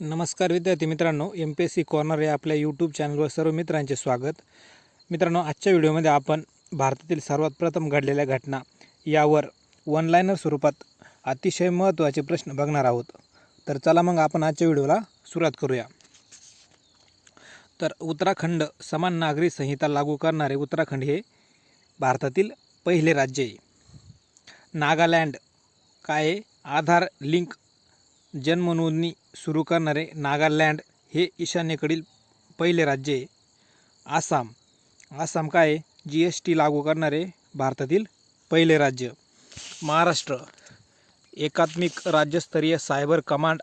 नमस्कार विद्यार्थी मित्रांनो M P S C corner या आपल्या यूट्यूब चॅनलवर सर्व मित्रांचे स्वागत. मित्रांनो आजच्या व्हिडिओमध्ये आपण भारतातील सर्वात प्रथम घडलेल्या घटना यावर वनलायनर स्वरूपात अतिशय महत्त्वाचे प्रश्न बघणार आहोत. तर चला मग आपण आजच्या व्हिडिओला सुरुवात करूया. तर उत्तराखंड समान नागरी संहिता लागू करणारे उत्तराखंड हे भारतातील पहिले राज्य आहे. नागालँड काय आहे? आधार लिंक जन्मनोंदणी सुरू करणारे नागालँड हे ईशान्येकडील पहिले राज्य आहे. आसाम. आसाम काय? जी एस टी लागू करणारे भारतातील पहिले राज्य. महाराष्ट्र. एकात्मिक राज्यस्तरीय cyber command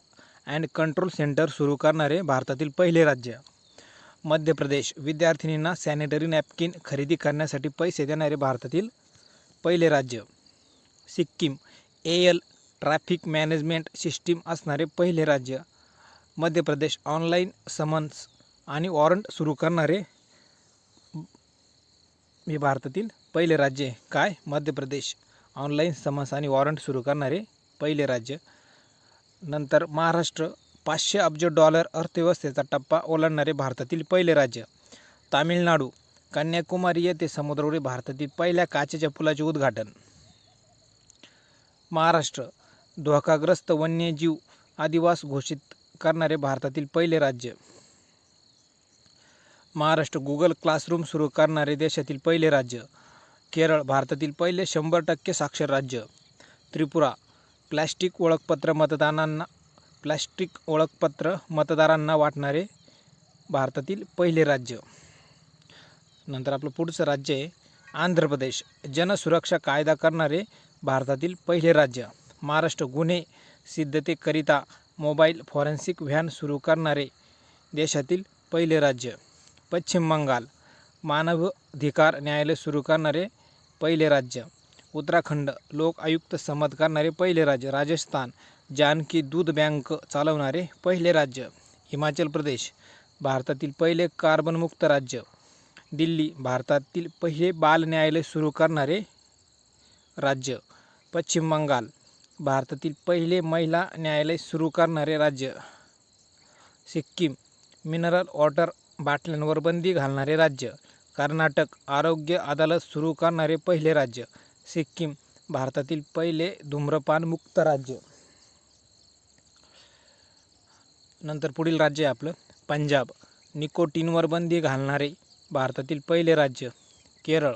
and control centre सुरू करणारे भारतातील पहिले राज्य. मध्य प्रदेश. विद्यार्थिनींना सॅनिटरी नॅपकिन खरेदी करण्यासाठी पैसे देणारे भारतातील पहिले राज्य. Sikkim. A L traffic management system असणारे पहिले राज्य. मध्य प्रदेश ऑनलाईन समन्स आणि वॉरंट सुरू करणारे हे भारतातील पहिले राज्य आहे काय? मध्य प्रदेश ऑनलाईन समन्स आणि वॉरंट सुरू करणारे पहिले राज्य. नंतर महाराष्ट्र पाचशे अब्ज डॉलर अर्थव्यवस्थेचा टप्पा ओलांडणारे भारतातील पहिले राज्य. तामिळनाडू कन्याकुमारी येथे समुद्रावरील भारतातील पहिल्या काचेच्या पुलाचे उद्घाटन. महाराष्ट्र धोकाग्रस्त वन्यजीव आदिवास घोषित करणारे भारतातील पहिले राज्य. महाराष्ट्र गुगल क्लासरूम सुरू करणारे देशातील पहिले राज्य. केरळ भारतातील पहिले शंभर टक्के साक्षर राज्य. त्रिपुरा प्लॅस्टिक ओळखपत्र मतदानांना प्लॅस्टिक ओळखपत्र मतदारांना वाटणारे भारतातील पहिले राज्य. नंतर आपलं पुढचं राज्य आहे आंध्र प्रदेश. जनसुरक्षा कायदा करणारे भारतातील पहिले राज्य. महाराष्ट्र गुन्हे सिद्धतेकरिता मोबाईल फॉरेन्सिक व्हॅन सुरू करणारे देशातील पहिले राज्य. पश्चिम बंगाल. मानवाधिकार न्यायालय सुरू करणारे पहिले राज्य. उत्तराखंड. लोक आयुक्त संमत करणारे पहिले राज्य. राजस्थान. जानकी दूध बँक चालवणारे पहिले राज्य. हिमाचल प्रदेश. भारतातील पहिले कार्बनमुक्त राज्य. दिल्ली भारतातील पहिले बाल न्यायालय सुरू करणारे राज्य. पश्चिम बंगाल. भारतातील पहिले महिला न्यायालय सुरू करणारे राज्य. सिक्कीम मिनरल वॉटर बाटल्यांवर बंदी घालणारे राज्य. कर्नाटक आरोग्य अदालत सुरू करणारे पहिले राज्य. सिक्कीम भारतातील पहिले धूम्रपानमुक्त राज्य. नंतर पुढील राज्य आहे आपलं पंजाब. निकोटीनवर बंदी घालणारे भारतातील पहिले राज्य केरळ.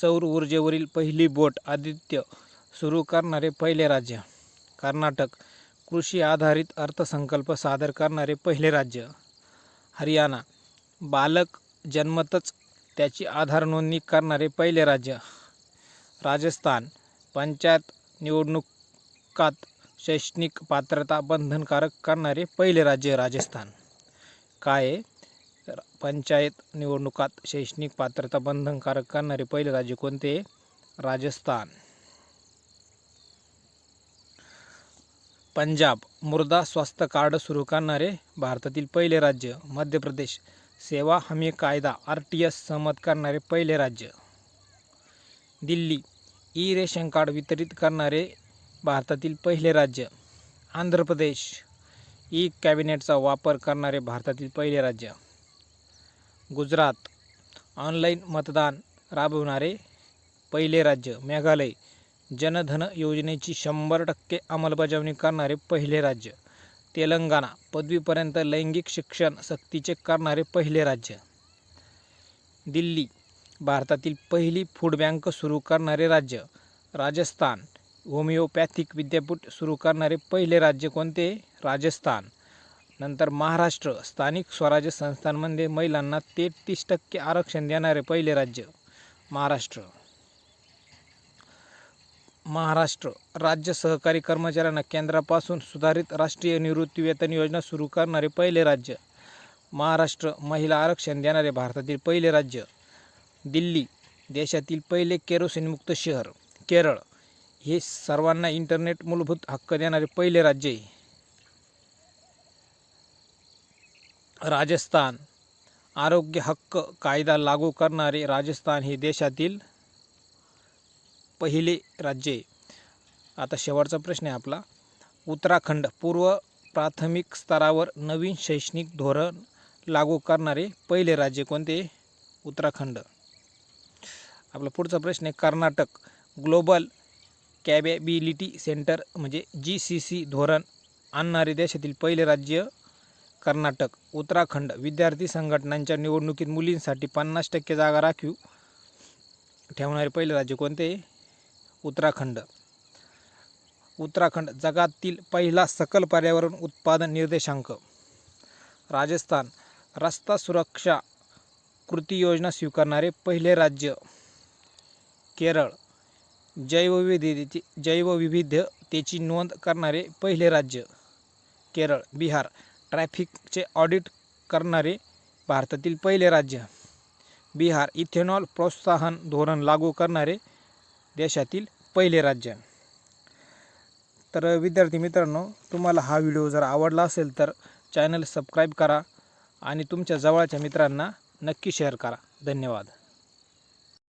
सौर ऊर्जेवरील पहिली बोट आदित्य सुरू करणारे पहिले राज्य कर्नाटक. कृषी आधारित अर्थसंकल्प सादर करणारे पहिले राज्य हरियाणा. बालक जन्मतच त्याची आधार नोंदणी करणारे पहिले राज्य राजस्थान. पंचायत निवडणुकात शैक्षणिक पात्रता बंधनकारक करणारे पहिले राज्य राजस्थान. काय? पंचायत निवडणुकात शैक्षणिक पात्रता बंधनकारक करणारे पहिले राज्य कोणते? राजस्थान. पंजाब मृदा स्वास्थ्य कार्ड सुरू करणारे भारतातील पहिले राज्य मध्य प्रदेश. सेवा हमी कायदा आर टी एस सहमत करणारे पहिले राज्य. दिल्ली. ई रेशन कार्ड वितरित करणारे भारतातील पहिले राज्य. आंध्र प्रदेश. ई कॅबिनेटचा वापर करणारे भारतातील पहिले राज्य. गुजरात. ऑनलाईन मतदान राबवणारे पहिले राज्य मेघालय. जनधन योजनेची शंभर टक्के अंमलबजावणी करणारे पहिले राज्य. तेलंगणा पदवीपर्यंत लैंगिक शिक्षण सक्तीचे करणारे पहिले राज्य. दिल्ली भारतातील पहिली फूड बँक सुरू करणारे राज्य. राजस्थान होमिओपॅथिक विद्यापीठ सुरू करणारे पहिले राज्य कोणते? राजस्थान. नंतर महाराष्ट्र स्थानिक स्वराज्य संस्थांमध्ये महिलांना तेहतीस टक्के आरक्षण देणारे पहिले राज्य. महाराष्ट्र. महाराष्ट्र राज्य सहकारी कर्मचाऱ्यांना केंद्रापासून सुधारित राष्ट्रीय निवृत्ती वेतन योजना सुरू करणारे पहिले राज्य. महाराष्ट्र महिला आरक्षण देणारे भारतातील पहिले राज्य. दिल्ली देशातील पहिले केरोसिनमुक्त शहर. केरळ हे सर्वांना इंटरनेट मूलभूत हक्क देणारे पहिले राज्य आहे. राजस्थान. आरोग्य हक्क कायदा लागू करणारे राजस्थान हे देशातील पहिले राज्य आहे. आता शेवटचा प्रश्न आहे आपला. उत्तराखंड पूर्व प्राथमिक स्तरावर नवीन शैक्षणिक धोरण लागू करणारे पहिले राज्य कोणते उत्तराखंड. आपला पुढचा प्रश्न आहे कर्नाटक. ग्लोबल कॅबॅबिलिटी सेंटर म्हणजे जी सी सी धोरण आणणारे देशातील पहिले राज्य कर्नाटक. उत्तराखंड विद्यार्थी संघटनांच्या निवडणुकीत मुलींसाठी पन्नास टक्के जागा राखीव ठेवणारे पहिले राज्य कोणते उत्तराखंड. उत्तराखंड जगातील पहिला सकल पर्यावरण उत्पादन निर्देशांक. राजस्थान रस्ता सुरक्षा कृती योजना स्वीकारणारे पहिले राज्य. केरळ जैवविविधतेची जैवविविधतेची नोंद करणारे पहिले राज्य. केरळ बिहार ट्रॅफिकचे ऑडिट करणारे भारतातील पहिले राज्य. बिहार इथेनॉल प्रोत्साहन धोरण लागू करणारे देशातील पहिले राज्य. तर विद्यार्थी मित्रांनो तुम्हाला हा व्हिडिओ जर आवडला असेल तर चॅनल सबस्क्राईब करा आणि तुमच्या जवळच्या मित्रांना नक्की शेअर करा. धन्यवाद.